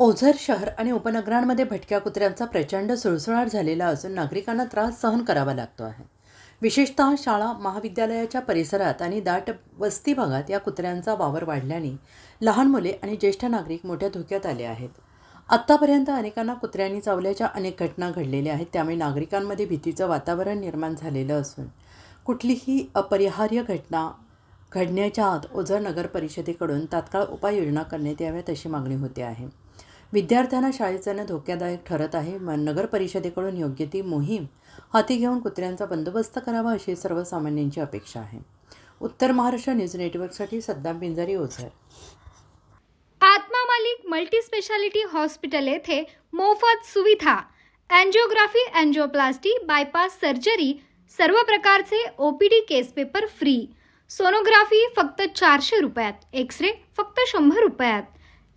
ओझर शहर आणि उपनगरांमध्ये भटक्या कुत्र्यांचा प्रचंड सुळसुळाट झालेला असून नागरिकांना त्रास सहन करावा लागतो आहे. विशेषतः शाळा महाविद्यालयाच्या परिसरात आणि दाट वस्ती भागात या कुत्र्यांचा वावर वाढल्याने लहान मुले आणि ज्येष्ठ नागरिक मोठ्या धोक्यात आले आहेत. आत्तापर्यंत अनेकांना कुत्र्यांनी चावल्याच्या अनेक घटना घडलेल्या आहेत त्यामुळे नागरिकांमध्ये भीतीचं वातावरण निर्माण झालेलं असून कुठलीही अपरिहार्य घटना घडण्याच्या आत ओझर नगर परिषदेकडून तात्काळ उपाययोजना करण्यात याव्यात अशी मागणी होते आहे. विद्यार्थ्यांना शाळेत जाणं धोक्यादायक ठरत आहे. म नगर परिषदेकडून योग्य ती मोहीम हाती घेऊन कुत्र्यांचा बंदोबस्त करावा अशी सर्वसामान्यांची अपेक्षा आहे. उत्तर महाराष्ट्र न्यूज नेटवर्कसाठी सद्दाम पिंजारी ओझर. आत्मा मालिक मल्टीस्पेशालिटी हॉस्पिटल येथे मोफत सुविधा अँजिओग्राफी अँजिओप्लास्टी बायपास सर्जरी सर्व प्रकारचे OPD case paper free. Sonography फक्त चारशे रुपयात एक्स रे फक्त शंभर रुपयात.